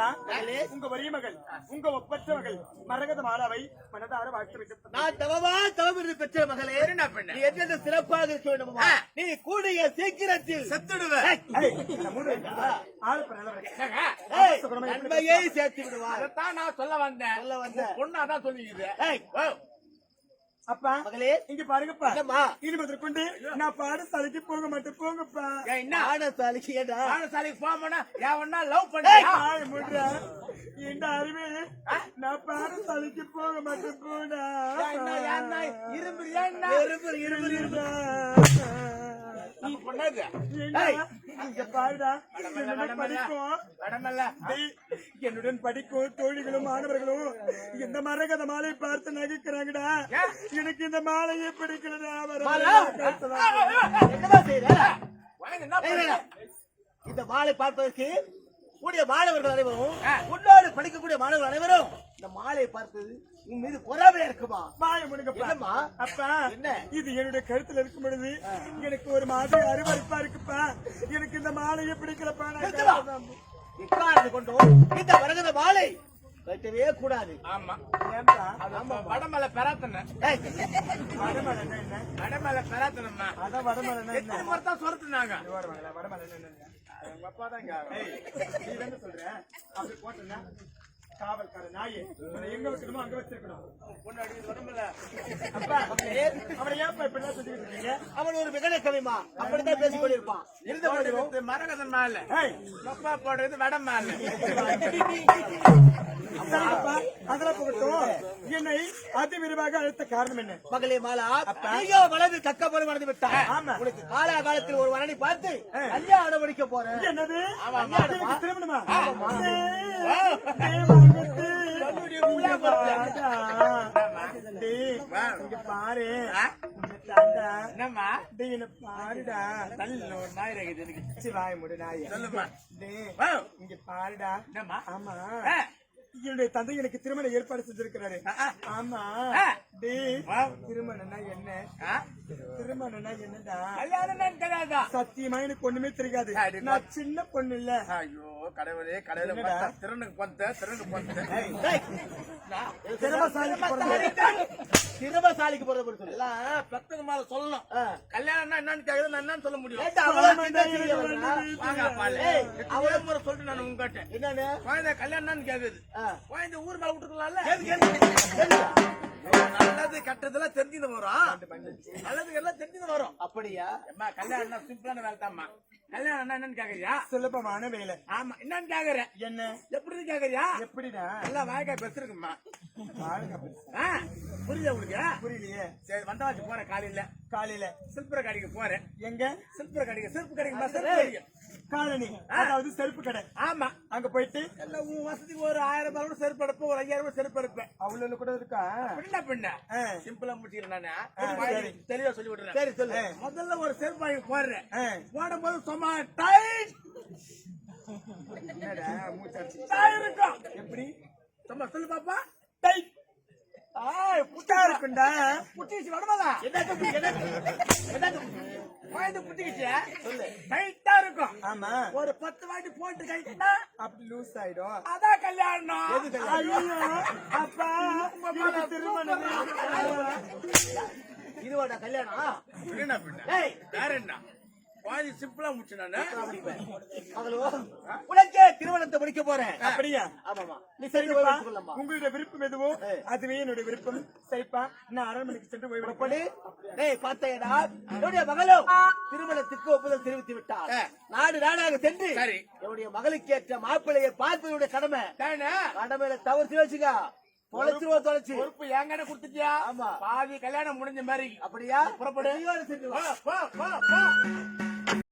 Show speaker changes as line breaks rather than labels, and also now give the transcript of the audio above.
அப்பா உங்க வரிய மகள் உங்க ஒப்பற்ற மகள் மரகத மாலாவை மனதார வாழ்த்து
நான் தவமா தவமிருந்து பெற்ற மகளே? நீ எந்தெந்த சிறப்பாக இருக்க வேண்டுமா நீ கூடிய சீக்கிரத்தில்
செத்துடுவேன்
சேர்த்து விடுவார்
அதைத்தான் நான் சொல்ல வந்தேன்.
சொல்ல வந்த
பொண்ணாதான் சொல்லிக்குது
ஏய்,
அப்பா
மகளே.
இங்க பாருங்கப்பா.
என்னம்மா?
இனி முதற்கொண்டு நான் பாடசாலைக்கு போக மாட்டேன். போங்கப்பா.
என்ன?
ஆனசாலிக்கு ஏடா
பாடசாலைக்கு போமனா எவனா லவ்
முடுறா. இந்த அறிவு நான் பாடசாலைக்கு போக மாட்டேன்.
என்ன? இரும்பு
இருபது இருபது
நம்ம பொண்ணாது?
இங்க பாருடா. என்னுடன் படிக்கும் என்னுடன் படிக்கும் தோழிகளும் மாணவர்களும் இந்த மரகத மாலை பார்த்து நகைக்கிறாங்கடா. எனக்கு இந்த மாலையே
ஏய், இந்த மாலை பார்ப்பதற்கு கூடிய மாணவர்கள் அனைவரும் உன்னோடு படிக்கக்கூடிய மாணவர்கள் அனைவரும் இந்த மாலையை பார்த்தது உன் மீது பொறாமையா இருக்குமா?
மாய முடுங்கப்பா
என்னம்மா?
அப்பா
என்ன?
இது என்னுடைய கழுத்துல இருக்கும் பொழுது எனக்கு ஒரு மாதிரி அருவருப்பா இருக்குப்பா. எனக்கு இந்த மாலையே பிடிக்கலப்பா
இக்காரணத்தை கொண்டு இந்த வரகத மாலை கட்டவே கூடாது.
ஆமா. வடமலை பெறாத்தன
ஏய்,
வடமலைன்னா என்ன
வடமலை பெறாத்தனம்மா
அதான் வடமலைன்னா என்ன
எத்தனை முறை தான் சொல்லிட்டுனாங்க
வருவாங்களா? வடமலைன்னா என்ன?
எங்க அப்பா தான்
நீ தானே சொல்ற? அப்படி போட்டேன்னா, காவல்கார நாயே, உன்னை எங்க வைக்கணுமோ அங்க வச்சிருக்கணும்.
பொண்ணு வடமலை
அப்பா, அவனை ஏன்ப்பா இப்படிலாம் சொல்லிக்கிட்டு இருக்கீங்க?
அவன் ஒரு விகட கவிமா அப்படித்தான் பேசிக் கொண்டிருப்பான். இருந்த
மரகதன் மேல. அப்பா போடுறது வட மேல.
அதெல்லாம் போகட்டும். என்னை அதிவிரைவாக அழைத்த காரணம் என்ன?
மகளே மாலா நீயோ வளர்ந்து தக்க போல வளர்ந்து விட்டாய்
ஆமா.
உனக்கு காலா காலத்தில் ஒரு வரனை பார்த்து கல்யாணம் முடிக்க போறேன்.
என்னது? திருமணமா? பாரு.
என்னம்மா?
பாருடா.
நல்ல ஒரு நாய் இருக்குது எனக்கு.
சி, வாய மூடு, நாயே.
சொல்லுமா
டேய்,
வா.
இங்க பாருடா.
என்னம்மா?
ஆமா. என்னுடைய தந்தை எனக்கு திருமண ஏற்பாடு செஞ்சிருக்கிறாரு. ஆமா
வா.
திருமணம்னா என்ன திருமணம்னா என்னடா?
கல்யாணம் என்னன்னு தெரியாதா
சத்தியமா எனக்கு ஒண்ணுமே தெரியாது.
அடி,
நான் சின்ன பொண்ணு இல்ல
ஐயோ கடவுளே கடவுளே திறனுக்கு பொந்த திறனுக்கு பொந்த.
சிரமசாலிக்கு
போறத
மேல சொல்லணும். கல்யாணம்னா என்னன்னு கேக்குறது நான் என்னன்னு சொல்ல முடியும்?
அவ்வளவு
முறை சொல்லிட்டு நான் உங்ககிட்ட
என்னன்னு?
குழந்தை கல்யாணம்னு கேக்குது. குழந்தை ஊர் மேல விட்டுக்கலாம்ல? நல்லது கெட்டதெல்லாம் தெரிஞ்சுது வரும். நல்லது எல்லாம் தெரிஞ்சுது வரும்.
அப்படியா?
அம்மா கல்யாணம் சிம்பிளான வேலை தான்மா கல்யாணம் என்னன்னு கேக்குறியா?
சுலபமான வேலை.
ஆமா என்னன்னு கேக்குறேன்.
என்ன?
எப்படி கேக்குறியா?
எப்படிடா?
நல்லா வாய்க்காய். ஆ, புரியுதா உங்களுக்கு?
புரியலையே.
சரி வந்தாச்சு போறேன் காலையில.
காலையில.
சில்பர கடைக்கு போறேன்.
எங்க?
சில்பர கடைக்கு செருப்பு கடைக்கு செருப்பு கடைக்கு.
காலனி அதாவது செருப்பு கடை.
ஆமா.
அங்க போயிட்டு
எல்லாம் உன் வசதிக்கு ஒரு ஆயிரம் ரூபாய் கூட செருப்பு எடுப்பேன் ஒரு ஐயாயிரம் ரூபாய் செருப்பு எடுப்பேன்.
அவ்வளவு கூட இருக்கா?
பின்ன பின்ன. சிம்பிளா முடிச்சிக்கிறேன் நானு. தெளிவா சொல்லி விடுறேன்
சரி சொல்லு.
முதல்ல ஒரு செருப்பு வாங்கி போடுறேன்.
ஆ.
போடும்போது சும்மா டைட்.
எப்படி?
சும்மா சொல்லு பாப்பா.
புட்டா இருக்குண்டா.
புட்டிச்சு
தம்பி?
குழந்தை புட்டிக்கிச்சு? சொல்லு. டைட்டா இருக்கும்.
ஆமா.
ஒரு பத்து வாட்டி போட்டு கைட்டுனா
அப்படி லூஸ் ஆயிடும்.
அதான் கல்யாணம்.
ஐயோ அப்பா. திருமணம்.
இதுவாடா கல்யாணம்?
என்ன பின்ன வேற என்ன குழந்தை சிம்பிளா முடிச்சு நானு.
மகளோ உனக்கே திருமணத்தை முடிக்க போறேன்.
அப்படியா?
ஆமாமா நீ சரி
உங்களுடைய விருப்பம் எதுவோ அதுவே என்னுடைய விருப்பம். சரிப்பா. நான் அரண்மனைக்கு சென்று ஓய்வு
பண்ணி டேய் பார்த்தேடா. என்னுடைய மகளும் திருமணத்துக்கு ஒப்புதல் தெரிவித்து விட்டார். நாடு நாடாக சென்று. என்னுடைய மகளுக்கு ஏற்ற மாப்பிள்ளையை பார்ப்பதுடைய கடமை. கடமையில தவறு வச்சுக்க. தொலைச்சிருவோம் தொலைச்சு.
பொறுப்பு என்கிட்ட கொடுத்துட்டியா?
ஆமா.
பாதி கல்யாணம் முடிஞ்ச மாதிரி.
அப்படியா?
புறப்படு.